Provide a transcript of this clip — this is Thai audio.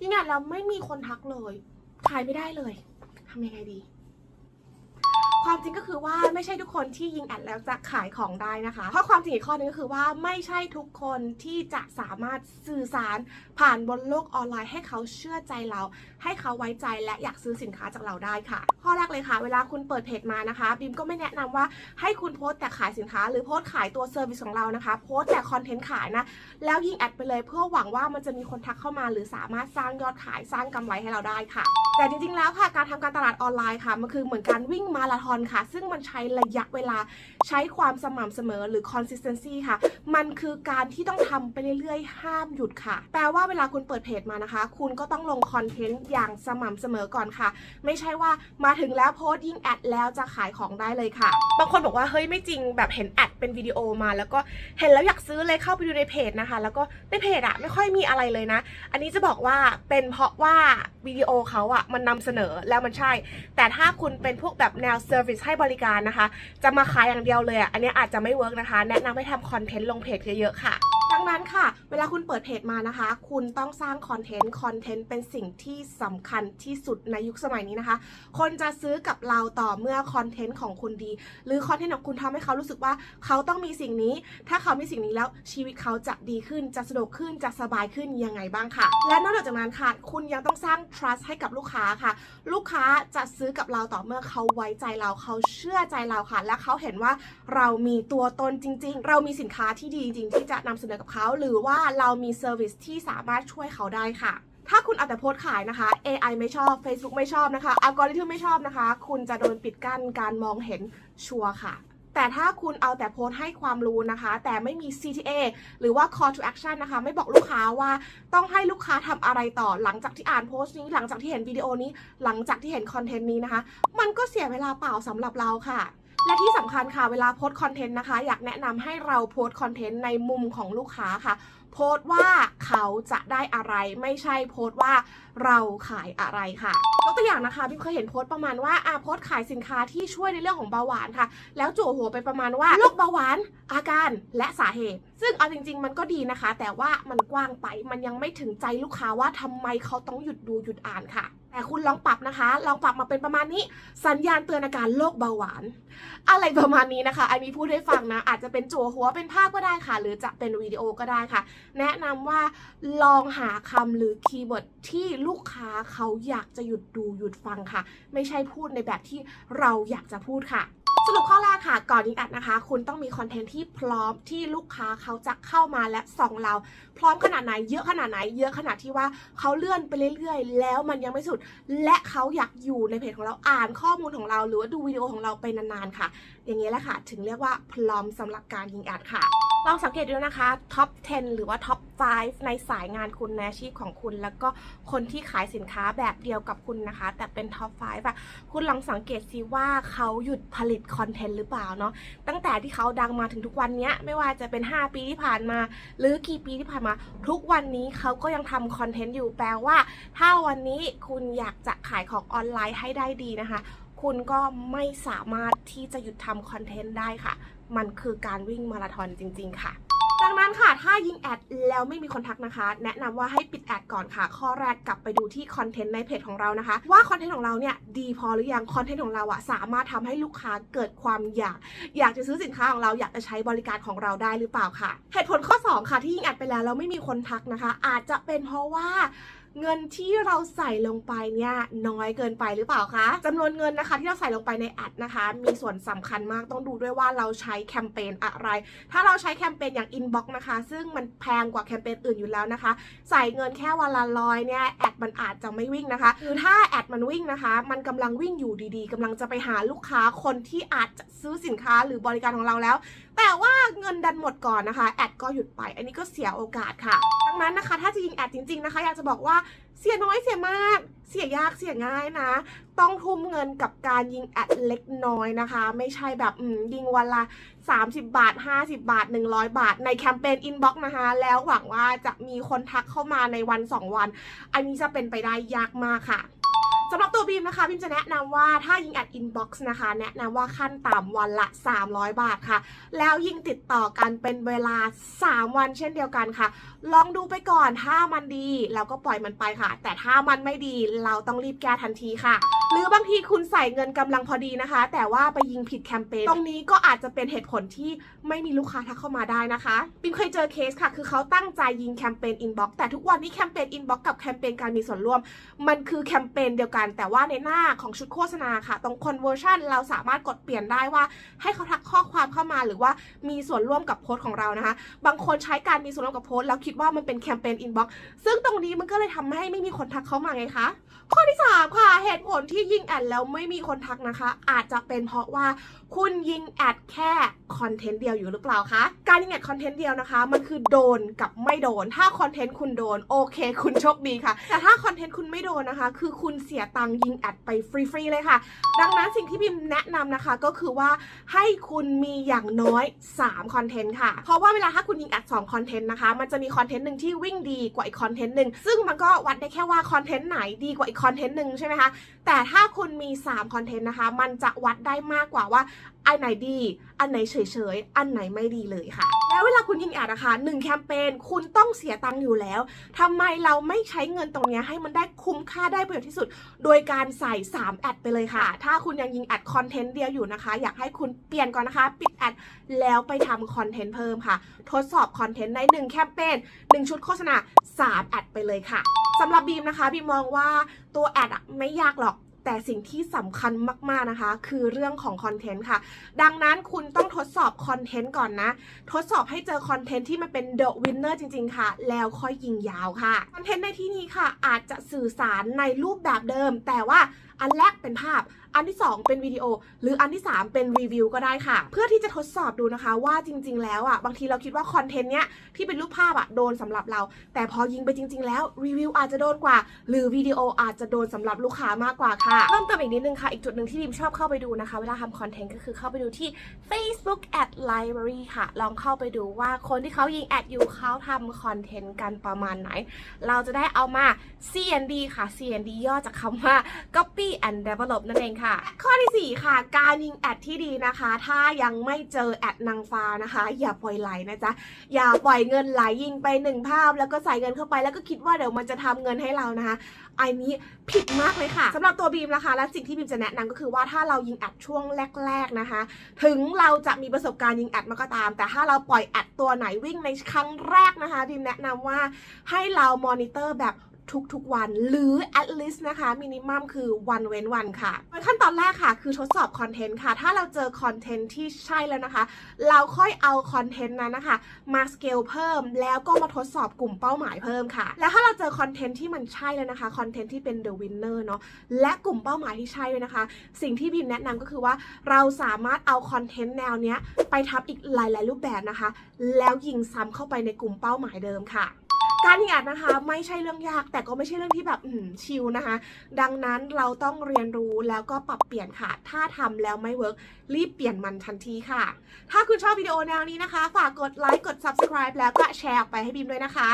ยิงแอดแล้วไม่มีคนทักเลยขายไม่ได้เลยทำยังไงดี ความจริงก็คือว่าไม่ใช่ทุกคนที่ยิงแอดแล้วจะขายของได้นะคะ เพราะความจริงอีกข้อหนึงก็คือว่าไม่ใช่ทุกคนที่จะสามารถสื่อสารผ่านบนโลกออนไลน์ให้เขาเชื่อใจเรา ให้เขาไว้ใจและอยากซื้อสินค้าจากเราได้ค่ะ ข้อแรกเลยค่ะ เวลาคุณเปิดเพจมานะคะบิมก็ไม่แนะนำว่าให้คุณโพสต์แต่ขายสินค้า หรือโพสต์ขายตัวเซอร์วิสของเรานะคะ โพสต์แต่คอนเทนต์ขายนะแล้วยิงแอดไปเลยเพื่อหวังว่ามันจะมีคนทักเข้ามา หรือสามารถสร้างยอดขายสร้างกำไรให้เราได้ค่ะ แต่จริงๆแล้วค่ะการทำการตลาดออนไลน์ค่ะมันคือเหมือนการวิ่งมาราธอนค่ะ ซึ่งมันใช้ระยะเวลาใช้ความสม่ำเสมอหรือ consistency ค่ะ มันคือการที่ต้องทำไปเรื่อยๆ ห้ามหยุดค่ะ แปลว่าเวลาคุณเปิดเพจมานะคะ คุณก็ต้องลงคอนเทนต์อย่างสม่ำเสมอก่อนค่ะ ไม่ใช่ว่ามาถึงแล้วโพสต์ยิงแอดแล้วจะขายของได้เลยค่ะ บางคนบอกว่าเฮ้ยไม่จริงแบบเห็นแอดเป็นวิดีโอมา แล้วก็เห็นแล้วอยากซื้อเลยเข้าไปดูในเพจนะคะ แล้วก็ในเพจอะไม่ค่อยมีอะไรเลยนะ อันนี้จะบอกว่าเป็นเพราะว่าวิดีโอเขาอะมันนำเสนอแล้วมันใช่ แต่ถ้าคุณเป็นพวกแบบแนวเซอร์วิสให้บริการนะคะ จะมาขายอย่างเดียวเลยอะอันนี้อาจจะไม่เวิร์กนะคะ แนะนำให้ทำคอนเทนต์ลงเพจเยอะๆค่ะ นั้นค่ะ เวลาคุณเปิดเพจมานะคะ คุณต้องสร้างคอนเทนต์ คอนเทนต์เป็นสิ่งที่สำคัญที่สุดในยุคสมัยนี้นะคะ คนจะซื้อกับเราต่อเมื่อคอนเทนต์ของคุณดี หรือคอนเทนต์ของคุณทำให้เขารู้สึกว่าเขาต้องมีสิ่งนี้ ถ้าเขามีสิ่งนี้แล้วชีวิตเขาจะดีขึ้น จะสะดวกขึ้น จะสบายขึ้นยังไงบ้างค่ะ และนอกจากนั้นค่ะ คุณยังต้องสร้าง trust ให้กับลูกค้าค่ะ ลูกค้าจะซื้อกับเราต่อเมื่อเขาไว้ใจเรา เขาเชื่อใจเราค่ะ และเขาเห็นว่าเรามีตัวตนจริง ๆ เรามีสินค้าที่ดีจริงที่จะนำเสนอกับเขาหรือว่าเรามีเซอร์วิสที่สามารถช่วยเขาได้ค่ะ ถ้าคุณเอาแต่โพสขายนะคะ AI ไม่ชอบ Facebook ไม่ชอบนะคะอัลกอริทึมไม่ชอบนะคะ คุณจะโดนปิดกั้นการมองเห็นชัวร์ค่ะแต่ถ้าคุณเอาแต่โพสต์ให้ความรู้นะคะ แต่ไม่มี CTA หรือว่า call to action นะคะ ไม่บอกลูกค้าว่าต้องให้ลูกค้าทำอะไรต่อหลังจากที่อ่านโพสต์นี้ หลังจากที่เห็นวิดีโอนี้ หลังจากที่เห็นคอนเทนต์นี้นะคะ มันก็เสียเวลาเปล่าสำหรับเราค่ะ และที่สำคัญค่ะเวลาโพสต์คอนเทนต์นะคะ อยากแนะนำให้เราโพสต์คอนเทนต์ในมุมของลูกค้าค่ะ โพสต์ว่าเขาจะได้อะไร ไม่ใช่โพสต์ว่าเราขายอะไรค่ะยกตัวอย่างนะคะพี่เคยเห็นโพสต์ประมาณว่าอะโพสต์ขายสินค้าที่ช่วยในเรื่องของเบาหวานค่ะ แล้วจั่วหัวไปประมาณว่าโรคเบาหวาน อาการและสาเหตุ ซึ่งเอาจริง ๆ มันก็ดีนะคะ แต่ว่ามันกว้างไปมันยังไม่ถึงใจลูกค้าว่าทำไมเขาต้องหยุดดูหยุดอ่านค่ะ แต่คุณลองปรับนะคะ ลองปรับมาเป็นประมาณนี้ สัญญาณเตือนอาการโรคเบาหวาน อะไรประมาณนี้นะคะไอมีพูดให้ฟังนะ อาจจะเป็นจั่วหัวเป็นภาพก็ได้ค่ะ หรือจะเป็นวิดีโอก็ได้ค่ะ แนะนำว่าลองหาคำหรือคีย์เวิร์ดที่ลูกค้าเขาอยากจะหยุดดูหยุดฟังค่ะ ไม่ใช่พูดในแบบที่เราอยากจะพูดค่ะสรุปข้อแรกค่ะก่อนยิงอัดนะคะ คุณต้องมีคอนเทนต์ที่พร้อมที่ลูกค้าเขาจะเข้ามาและส่องเรา พร้อมขนาดไหนเยอะขนาดไหน เยอะขนาดที่ว่าเขาเลื่อนไปเรื่อยๆ แล้วมันยังไม่สุดและเขาอยากอยู่ในเพจของเราอ่านข้อมูลของเรา หรือว่าดูวิดีโอของเราไปนานๆค่ะ อย่างนี้แหละค่ะ ถึงเรียกว่าพร้อมสำหรับการยิงแอดค่ะ ลองสังเกตดูนะคะท็อป 10 หรือว่าท็อป 5 ในสายงานคุณในอาชีพของคุณ แล้วก็คนที่ขายสินค้าแบบเดียวกับคุณนะคะ แต่เป็นท็อป 5อะคุณลองสังเกตซิว่าเขาหยุดผลิตคอนเทนต์หรือเปล่าเนาะตั้งแต่ที่เขาดังมาถึงทุกวันนี้ไม่ว่าจะเป็น 5 ปีที่ผ่านมา หรือกี่ปีที่ผ่านมา ทุกวันนี้เขาก็ยังทำคอนเทนต์อยู่แปลว่า ถ้าวันนี้คุณอยากจะขายของออนไลน์ให้ได้ดีนะคะ คุณก็ไม่สามารถที่จะหยุดทำคอนเทนต์ได้ค่ะ มันคือการวิ่งมาราธอนจริง ๆ ค่ะดังนั้นค่ะ ถ้ายิงแอดแล้วไม่มีคนทักนะคะ แนะนำว่าให้ปิดแอดก่อนค่ะ ข้อแรกกลับไปดูที่คอนเทนต์ในเพจของเรานะคะ ว่าคอนเทนต์ของเราเนี่ยดีพอหรือยัง คอนเทนต์ของเราอะสามารถทำให้ลูกค้าเกิดความอยาก อยากจะซื้อสินค้าของเราอยากจะใช้บริการของเราได้หรือเปล่าค่ะ เหตุผลข้อ 2 ค่ะที่ยิงแอดไปแล้วแล้วไม่มีคนทักนะคะ อาจจะเป็นเพราะว่า เงินที่เราใส่ลงไปเนี่ยน้อยเกินไปหรือเปล่าคะจำนวนเงินนะคะที่เราใส่ลงไปในแอดนะคะ มีส่วนสำคัญมากต้องดูด้วยว่าเราใช้แคมเปญอะไร ถ้าเราใช้แคมเปญอย่าง Inbox นะคะ ซึ่งมันแพงกว่าแคมเปญอื่นอยู่แล้วนะคะ ใส่เงินแค่วันละร้อยเนี่ยแอดมันอาจจะไม่วิ่งนะคะหรือถ้าแอดมันวิ่งนะคะ มันกำลังวิ่งอยู่ดีๆกำลังจะไปหาลูกค้าคนที่อาจจะซื้อสินค้าหรือบริการของเราแล้ว แต่ว่าเงินดันหมดก่อนนะคะแอดก็หยุดไป อันนี้ก็เสียโอกาสค่ะ ดังนั้นนะคะ ถ้าจะยิงแอดจริงๆนะคะ อยากจะบอกว่า เสียน้อยเสียมาก เสียยากเสียง่ายนะ ต้องทุ่มเงินกับการยิงแอดเล็กน้อยนะคะ ไม่ใช่แบบยิงวันละ 30 บาท 50 บาท 100 บาท ในแคมเปญอินบ็อกซ์นะคะ แล้วหวังว่าจะมีคนทักเข้ามาในวัน 2 วัน อันนี้จะเป็นไปได้ยากมากค่ะ สำหรับตัวบีมนะคะบีมจะแนะนำว่าถ้ายิงแอดอินบ็อกซ์นะคะ แนะนำว่าขั้นต่ำวันละ 300 บาทค่ะ แล้วยิงติดต่อกันเป็นเวลา 3 วันเช่นเดียวกันค่ะ ลองดูไปก่อนถ้ามันดีเราก็ปล่อยมันไปค่ะ แต่ถ้ามันไม่ดีเราต้องรีบแก้ทันทีค่ะหรือบางทีคุณใส่เงินกำลังพอดีนะคะ แต่ว่าไปยิงผิดแคมเปญตรงนี้ก็อาจจะเป็นเหตุผลที่ไม่มีลูกค้าทักเข้ามาได้นะคะปิมเคยเจอเคสค่ะ คือเขาตั้งใจยิงแคมเปญอินบ็อกแต่ทุกวันนี้แคมเปญอินบ็อกกับแคมเปญการมีส่วนร่วม มันคือแคมเปญเดียวกัน แต่ว่าในหน้าของชุดโฆษณาค่ะ ตรง conversion เราสามารถกดเปลี่ยนได้ว่า ให้เขาทักข้อความเข้ามาหรือว่ามีส่วนร่วมกับโพสต์ของเรานะคะ บางคนใช้การมีส่วนร่วมกับโพสต์แล้วคิดว่ามันเป็นแคมเปญอินบ็อกซึ่งตรงนี้มันก็เลยทำให้ไม่มีคนทักเข้ามาไงคะ ข้อที่ 3 ค่ะ เหตุผลที่ยิงแอดแล้วไม่มีคนทักนะคะ อาจจะเป็นเพราะว่าคุณยิงแอดแค่คอนเทนต์เดียวอยู่หรือเปล่าคะ การยิงแอดคอนเทนต์เดียวนะคะ มันคือโดนกับไม่โดน ถ้าคอนเทนต์คุณโดนโอเค คุณโชคดีค่ะ แต่ถ้าคอนเทนต์คุณไม่โดนนะคะ คือคุณเสียตังค์ยิงแอดไปฟรีๆเลยค่ะ ดังนั้นสิ่งที่บิมแนะนำนะคะก็คือว่าให้คุณมีอย่างน้อย3คอนเทนต์ค่ะ เพราะว่าเวลาถ้าคุณยิงแอด2คอนเทนต์นะคะ มันจะมีคอนเทนต์หนึ่งที่วิ่งดีกว่าอีกคอนเทนต์หนึ่งซึ่งมันก็วัดได้แค่ว่าคอนเทนต์ไหนดีกว่าอีกคอนเทนต์หนึ่งใช่ไหมคะ แต่ถ้าคุณมี3คอนเทนต์นะคะ มันจะวัดได้มากกว่าว่า อันไหนดี อันไหนเฉยๆ อันไหนไม่ดีเลยค่ะ แล้วเวลาคุณยิงแอดนะคะหนึ่งแคมเปญคุณต้องเสียตังค์อยู่แล้วทำไมเราไม่ใช้เงินตรงเนี้ยให้มันได้คุ้มค่าได้ประโยชน์ที่สุด โดยการใส่ 3 แอดไปเลยค่ะ ถ้าคุณยังยิงแอดคอนเทนต์เดียวอยู่นะคะ อยากให้คุณเปลี่ยนก่อนนะคะ ปิดแอดแล้วไปทำคอนเทนต์เพิ่มค่ะ ทดสอบคอนเทนต์ใน 1 แคมเปญ1 ชุดโฆษณา 3 แอดไปเลยค่ะสำหรับบีมนะคะบีมมองว่าตัวแอดอะไม่ยากหรอก แต่สิ่งที่สำคัญมากๆนะคะ คือเรื่องของคอนเทนต์ค่ะ ดังนั้นคุณต้องทดสอบคอนเทนต์ก่อนนะ ทดสอบให้เจอคอนเทนต์ที่มันเป็นเดอะวินเนอร์จริง ๆ ค่ะ แล้วค่อยยิงยาวค่ะ คอนเทนต์ในที่นี้ค่ะ อาจจะสื่อสารในรูปแบบเดิม แต่ว่า อันแรกเป็นภาพ อันที่ 2 เป็นวิดีโอ หรืออันที่ 3 เป็นรีวิวก็ได้ค่ะ เพื่อที่จะทดสอบดูนะคะว่าจริง ๆ แล้วอะบางทีเราคิดว่าคอนเทนต์เนี้ยที่เป็นรูปภาพอะโดนสำหรับเรา แต่พอยิงไปจริง ๆ แล้วรีวิวอาจจะโดนกว่า หรือวิดีโออาจจะโดนสำหรับลูกค้ามากกว่าค่ะเพิ่มเติมอีกนิดนึงค่ะ อีกจุดหนึ่งที่ดิมชอบเข้าไปดูนะคะ เวลาทำคอนเทนต์ก็คือเข้าไปดูที่ Facebook Ad Library ค่ะ ลองเข้าไปดูว่าคนที่เขายิงแอดอยู่เขาทำคอนเทนต์กันประมาณไหน เราจะได้เอามา CND ค่ะ CND ย่อจากคำว่า Copy and Develop นั่นเองค่ะ ข้อที่ 4 ค่ะ การยิงแอดที่ดีนะคะ ถ้ายังไม่เจอแอดนางฟ้านะคะ อย่าปล่อยไหลนะจ๊ะ อย่าปล่อยเงินไหลยิงไปหนึ่งภาพ แล้วก็ใส่เงินเข้าไปแล้วก็คิดว่าเดี๋ยวมันจะทำเงินให้เรานะคะอันนี้ผิดมากเลยค่ะสำหรับตัวบีมนะคะ และสิ่งที่บีมจะแนะนำก็คือว่าถ้าเรายิงแอดช่วงแรก ๆนะคะ ถึงเราจะมีประสบการณ์ยิงแอดมาก็ตาม แต่ถ้าเราปล่อยแอดตัวไหนวิ่งในครั้งแรกนะคะบีมแนะนำว่าให้เรามอนิเตอร์แบบ ทุกๆ วันหรือ at least นะคะมินิมัมคือวันเว้นวันค่ะโดยขั้นตอนแรกค่ะ คือทดสอบคอนเทนต์ค่ะ ถ้าเราเจอคอนเทนต์ที่ใช่แล้วนะคะ เราค่อยเอาคอนเทนต์นั้นนะคะ มาสเกลเพิ่มแล้วก็มาทดสอบกลุ่มเป้าหมายเพิ่มค่ะ แล้วถ้าเราเจอคอนเทนต์ที่มันใช่แล้วนะคะคอนเทนต์ที่เป็น the winner เนาะและกลุ่มเป้าหมายที่ใช่ด้วยนะคะ สิ่งที่บีมแนะนำก็คือว่าเราสามารถเอาคอนเทนต์แนวเนี้ยไปทำอีกหลาย ๆ รูปแบบนะคะ แล้วยิงซ้ำเข้าไปในกลุ่มเป้าหมายเดิมค่ะ การที่อัดนะคะไม่ใช่เรื่องยาก แต่ก็ไม่ใช่เรื่องที่แบบชิลนะคะ ดังนั้นเราต้องเรียนรู้แล้วก็ปรับเปลี่ยนค่ะ ถ้าทำแล้วไม่เวิร์กรีบเปลี่ยนมันทันทีค่ะ ถ้าคุณชอบวิดีโอแนวนี้นะคะ ฝากกดไลค์กด subscribe แล้วก็แชร์ออกไปให้บิมด้วยนะคะ